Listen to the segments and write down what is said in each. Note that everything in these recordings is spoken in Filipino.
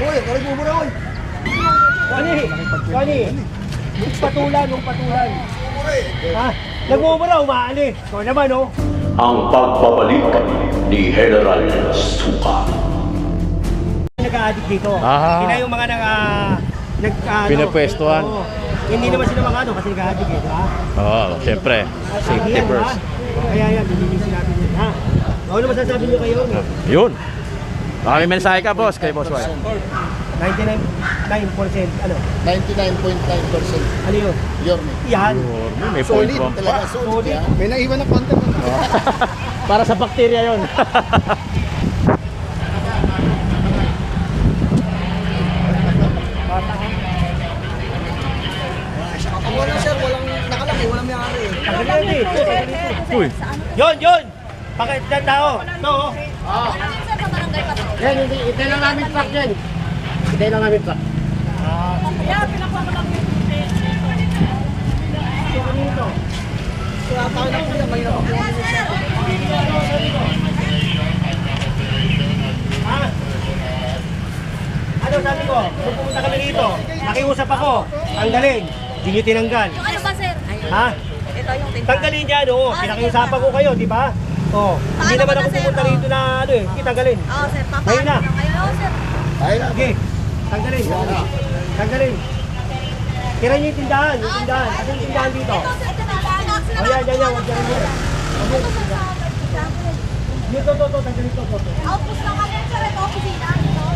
Uy, kari mo muna, uy. Kani, kani. Yung patulan, yung patulan. Ha? Nagmumura, umaalis. Ikaw naman, oh. Ang pagbabalik ni General Suka. Nag-a-addict dito. Ah. Sila yung mga nag nag ano, Pinapwestuhan. oo. Hindi naman sila mga ano kasi nag-a-addict eh, ba? Oo, syempre. Safety Yan, first. ha? Kaya yan, yung sinabi nyo, ha? Ano masasabi nyo kayo? Yun. Baka may mensahe ka, boss, kay Boss White. 99% ano? 99.9% Ano yun? Yorme. Yan. May point Solid bomb talaga, pa. solid. yan. May naiwan na konti. Para sa bakterya yun. Ako wala sir, walang nakalaki, walang may-ari. Eh. Uy. Yun, yun! Bakit na tao? Ito, oh. Yan, hindi. Ito lang namin truck yan. Ito lang namin truck. Yeah, pinakuha ko lang yung Kaya tayo na po yan, mahirap ako. Ha? Ano sabi ko? Nung pumunta kami dito, nakiusap ako. Tanggalin. Hindi nyo tinanggal. Yung ano ba, sir? Ha? Ito yung tinta. Tanggalin niya, no? Pinakiusapan ko kayo, di ba? Oh, hindi naman ako na, Oh. rito na ano eh. Sige, tanggalin. Oo, sir. Papaano na. kayo? Oo, sir. Na. Sige, tanggalin. Tanggalin. Tira niyo yung tindahan, yung tindahan. Kasi yung tindahan dito. Ito, sir. Ito na. Relax na O yan, yan, yan. Huwag yan, yan. Ito, sir, sa example. Yung to, to, to, tanggalin to, to, to. Outpost lang kami, sir. Ito, opisina. Ito.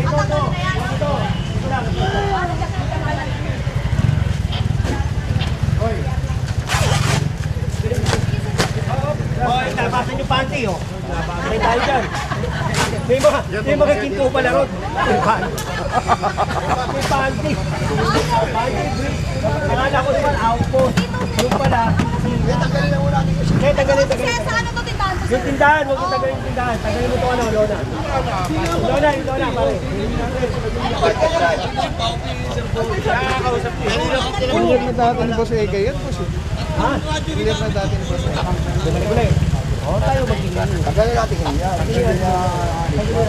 Ito, to. Ito. Ito lang. Yung panty, oh. May tayo dyan. May mga, may mga ginto pala ron. May panty. May panty. Panty, brief. Akala ko naman outpost. Yung pala, Tanggalin na muna kaya tagalin, Sir, tagalin. sa ano to tindahan Yung tindahan, huwag yung tagalin yung tindahan. Tagalin mo to ano, Lona. Lona, yung Lona, pare. Kunyar na dati ni Boss Ega yan, boss. eh. Ha? Kunyar na dati ni Boss Ega. Bumalik ulit. Oo, tayo magiging. Tanggalin natin yan. Tanggalin na. Ano?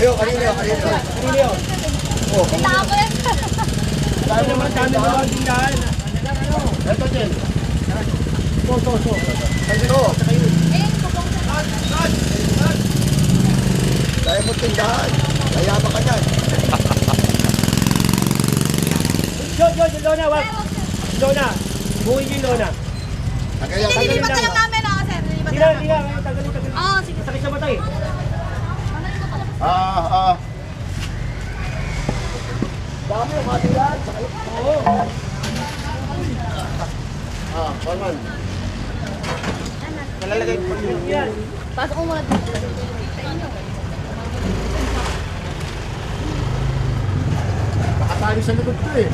Ayo, kanina, kanina. Ko yan. Tayo naman, dami mo ang tindahan. Ito, Jen. So, so, so. Eh, sir. Kaya mo tindahan. Kaya ba ka dyan? Yun, yung Lona, wag. Lona. Buhin yung Lona. Kaya Hindi, nilipat ka lang namin, oo, sir. Lang. hindi na. Tagalin, tagalin. Oo, sige. Sakit sa mata eh. Ah, ah. Dami matilan. Oo. Ah, Norman. Nalalagay ko yan. Pasok ko muna dito. Nakatali sa likod ko eh.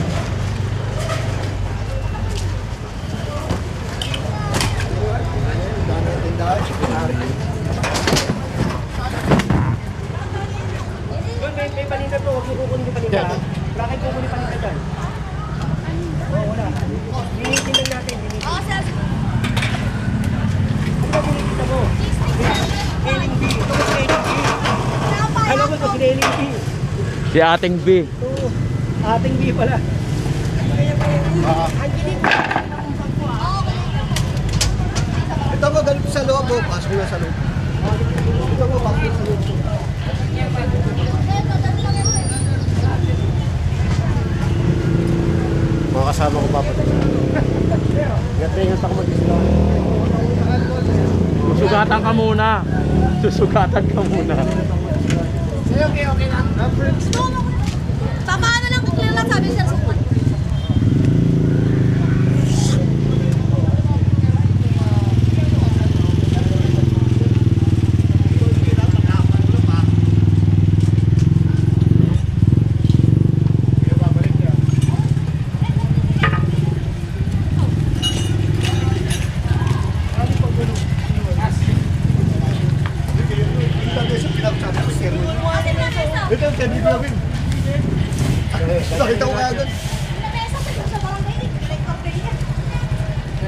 Yung may, may paninda to. Huwag niyo kukunin yung paninda. Bakit kukunin paninda dyan? Oo, wala. Linitin lang natin. Linitin. Oo, sir. Ano ba kinikita mo? Scaling B. Ito ba scaling B? Mo ito, scaling B. Si ating B. Ito, ating B pala. Ito mo, galit sa loob mo. Pasok mo sa loob. Ito mo, pasok sa loob. Mga kasama ko papatay. Gatingan ako mag-isla. Susugatan ka muna. Susugatan ka muna. Papaano lang kung clear lang sabi sir Nakita ko agad.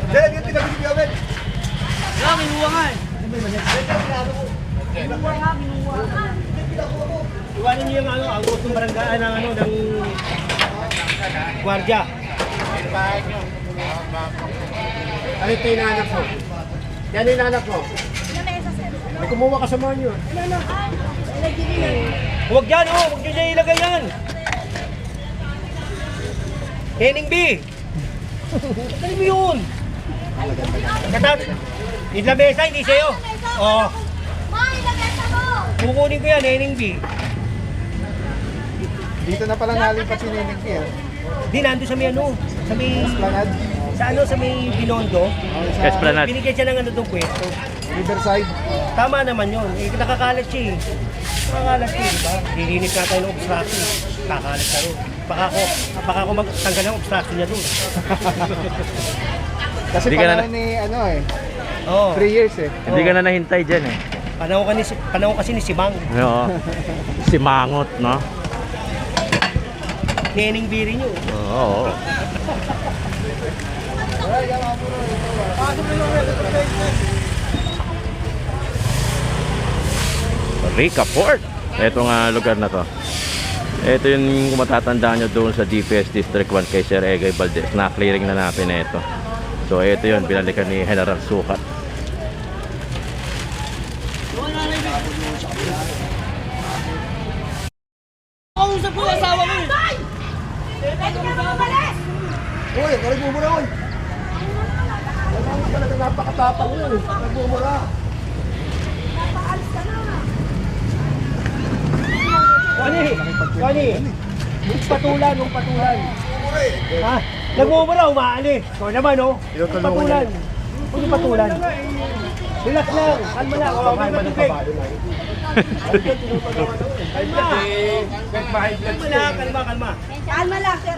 Dahil yung pinagulog namin. Kaya minuha nga eh. Minuha nga, minuha. Iwanan niyo yung ano, agos ng barangay, ah, ng ano, ng. Ano ito yung nanak mo? Yan yung nanak mo? May kumuha ka sa manyo. Ano, ano? Huwag yan, oh! Huwag nyo niya ilagay yan! Henning B. Dali mo yun. Katat, yung lamesa, hindi sa'yo. Oo, Ma, ilang mesa mo? kukunin ko yan, Henning B. Dito na pala nalipat si Ninig P. Di, nando sa may ano, sa may, Planad, sa ano, sa may Binondo. Esplanade. Binigyan siya ng ano itong pwesto. Riverside. Tama naman yun. Eh, nakakalat siya eh. Nakakalat siya, di ba? Lilinit nga tayo ng obstruction. Nakakalat ka rin. Baka ako, baka ako magtanggal ng obstruction niya doon. Kasi Hindi ka na- panahon ni ano eh. Oo. 3 years eh. Hindi ka na nahintay dyan eh. Panahon, ka ni, panahon kasi ni Sibang. Oo. Si Mangot, no? Nening biri niyo. Oo. Rica Port. Ito nga lugar na to. Ito yung matatandaan nyo doon sa DPS District 1 kay Sir Egay Valdez. Na-clearing na natin na ito. So ito yun, binalikan ni General Sukat. Kausap ko yung asawa. Tay! Pwede ka naman umalis! Uy. Ano talaga napakatapang yun. Kalig mo muna. Paalis ka na. Kani, kani. Yung patulan, yung patulan. Ha? Nagmumura, umaalis. So naman, oh. Yung patulan. Yung patulan. Relax lang. Kalma lang. Oh. Kalma. Kalma lang, kalma, kalma. Kalma lang, sir.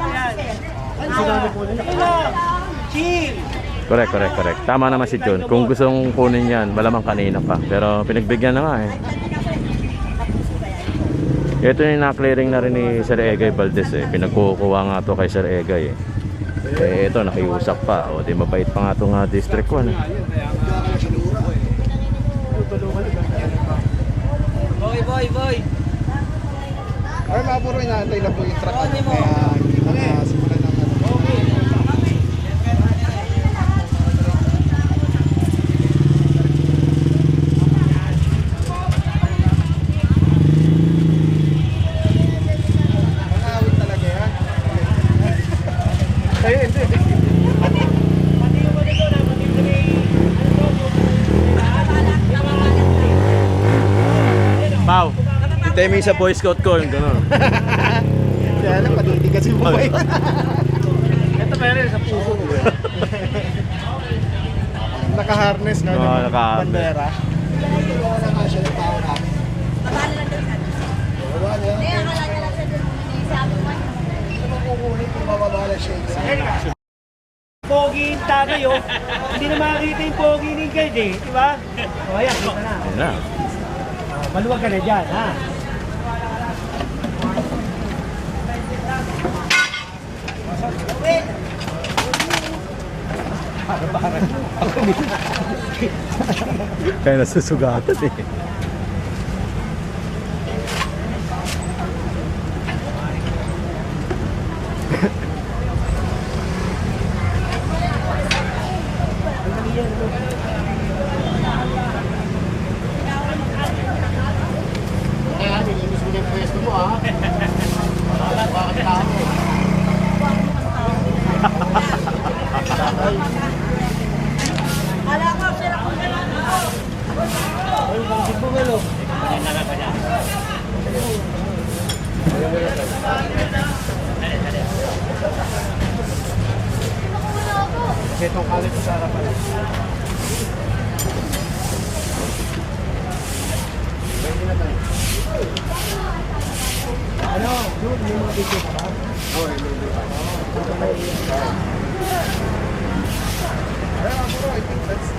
Kalma. Chill. Correct, correct, correct. Tama naman si John. Kung gusto mong kunin yan, malamang kanina pa. Pero pinagbigyan na nga eh. Ito yung na-clearing na rin ni Sir Egay Valdez eh. Pinagkukuha nga to kay Sir Egay eh. Eh ito, nakiusap pa. O di mabait pa nga itong uh, District 1 eh. Ay, mga puro inaantay na po yung truck. Kaya hindi pa nakasimulan ng ano. Mga awit talaga yan. Ay, hindi. Pau, yung sa Boy Scout ko, yung gano'n. Kaya lang, patindi kasi mo ba yun? Ito rin sa puso ko. Naka-harness na. Oo, ng naka-harness. Bandera. Pogi yung tagay, oh. Hindi na makakita yung pogi ni guide, eh. Di ba? O, ayan, kita na. Yun na. Oh, maluwag ka na dyan, ha? Kaya nasusugatan eh. Itong kalit sa harapan. Ano? Yun, yung mga picture ka ba? Kaya mga puro, I think that's